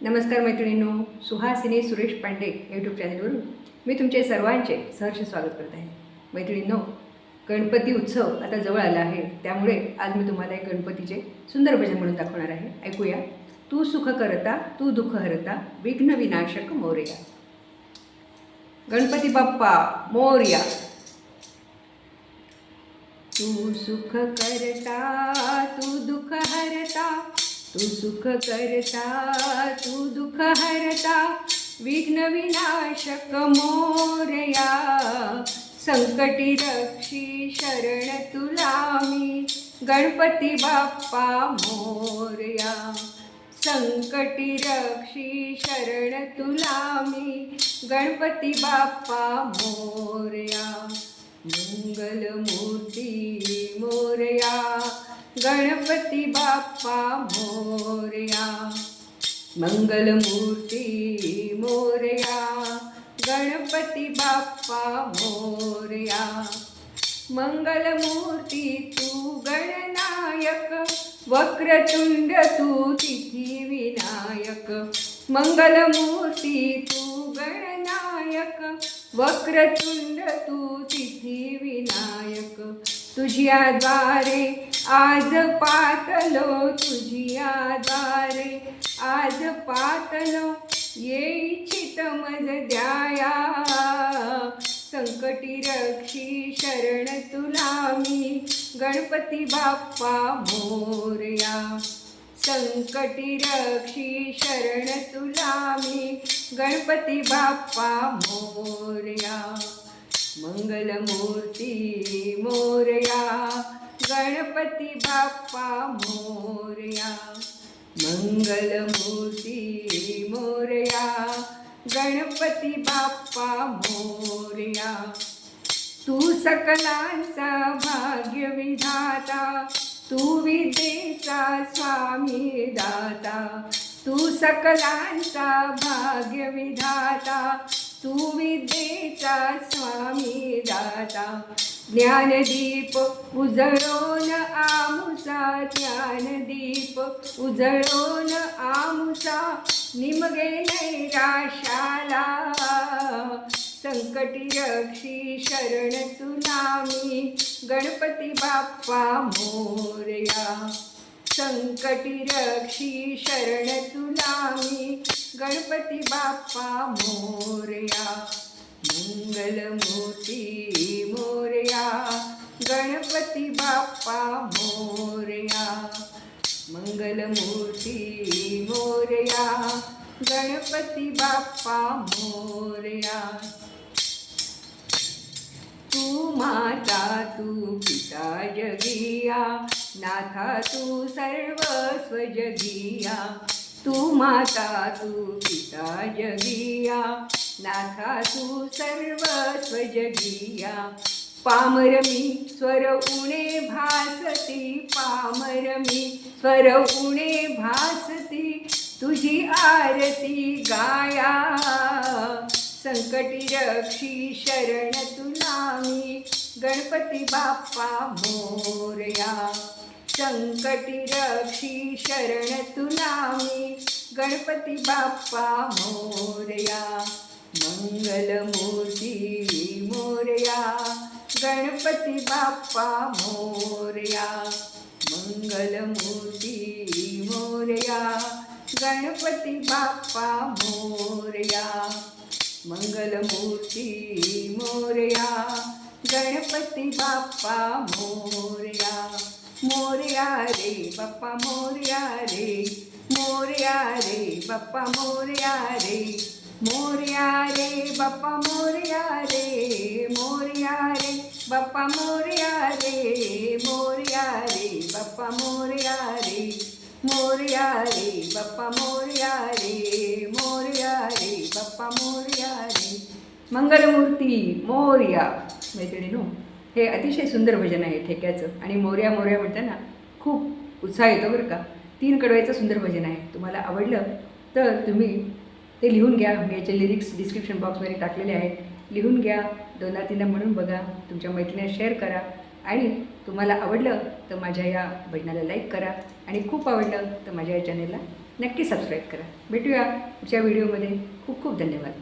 नमस्कार मैत्रिणींनो सुहासिनी सुरेश पांडे यूट्यूब चॅनलवरून मी तुमचे सर्वांचे सहर्ष स्वागत करत आहे. मैत्रिणींनो गणपती उत्सव आता जवळ आला आहे त्यामुळे आज मी तुम्हाला एक गणपतीचे सुंदर भजन म्हणून दाखवणार आहे. ऐकूया. तू सुख करता तू दुःख हरता विघ्न विनाशक मोर्या. गणपती बाप्पा मोर्या. तू सुख करता तू दुःख हरता तू सुख करता तू दुःख हरता विघ्न विनाशक मोरया. संकटी रक्षी शरण तुला मी गणपती बाप्पा मोरया. संकटी रक्षी शरण तुला मी गणपती बाप्पा मोरया. मंगलमूर्ती मोरया. गणपती बाप्पा मोर्या मंगलमूर्ती मोर्या गणपती बाप्पा मोर्या मंगलमूर्ती तू गणनायक वक्रतुंड तू तिथी विनायक मंगलमूर्ती तू गणनायक वक्रतुंड तू तिथी विनायक तुझ्या द्वारे आज पातलो तुझ्या द्वारे आज पातलो येईचित मज द्याया. संकटी रक्षी शरण तुला मी. गणपती बाप्पा मोरया. संकटी रक्षी शरण तुला मी. गणपती बाप्पा मोरया. मंगलमूर्ती मोरया. गणपती बाप्पा मोरया मंगलमूर्ती मोरया गणपती बाप्पा मोरया. तू सकलांचा भाग्य विधाता तू विद्येचा स्वामी दाता. तू सकलांचा भाग्य सुविद्येचा स्वामी दाता. ज्ञानदीप उजळोन आमुसा ज्ञानदीप उजळोन आमुसा निमगे नैराशाला संकटी रक्षी शरण तुला मी गणपती बाप्पा मोरया. संकटी रक्षी शरण तुला मी. गणपती बाप्पा मोरया मंगलमूर्ती मोरया. गणपती बाप्पा मोरया मंगलमूर्ती मोरया. गणपती बाप्पा मोरया. तू माता तू पिता जगिया. नाथा तू सर्वस्व जगिया तू माता तू पिता जगिया. नाथा तू सर्वस्व जगिया पामर मी स्वर उणे भासती पामर मी स्वर उणे भासती तुझी आरती गाया. संकटी रक्षी शरण तुला मी. गणपती बाप्पा मोरया संकटी रक्षी शरण तुला मी. गणपती बाप्पा मोरया मंगलमूर्ती मोरया. गणपती बाप्पा मोरया मंगलमूर्ती मोरया. गणपती बाप्पा मोरया मंगलमूर्ती मोरया. गणपती बाप्पा मोरया. मोरया रे बाप्पा मोरया रे मोरया रे बाप्पा मोरया रे मोरया रे बाप्पा मोरया रे मोरया रे बाप्पा मोरया रे मोरया रे बाप्पा मोरया रे मोरया रे बाप्पा मोरया रे मोरया रे बाप्पा मोरया रे मंगलमूर्ती मोरया मैत्रिणीनो हे अतिशय सुंदर भजन आहे ठेक्याचं. आणि मोरया मोरया म्हणताना खूप उत्साह येतो बरं का. तीन कडव्याचं सुंदर भजन आहे. तुम्हाला आवडलं तर तुम्ही ते लिहून घ्या. याचे लिरिक्स डिस्क्रिप्शन बॉक्समध्ये टाकलेले आहेत. लिहून घ्या दोनदा तीनदा म्हणून बघा तुमच्या मैत्रिणीला शेअर करा. आणि तुम्हाला आवडलं तर माझ्या या भजनाला लाईक करा. आणि खूप आवडलं तर माझ्या या चॅनेलला नक्की सबस्क्राईब करा. भेटूया पुढच्या व्हिडिओमध्ये खूप खूप धन्यवाद.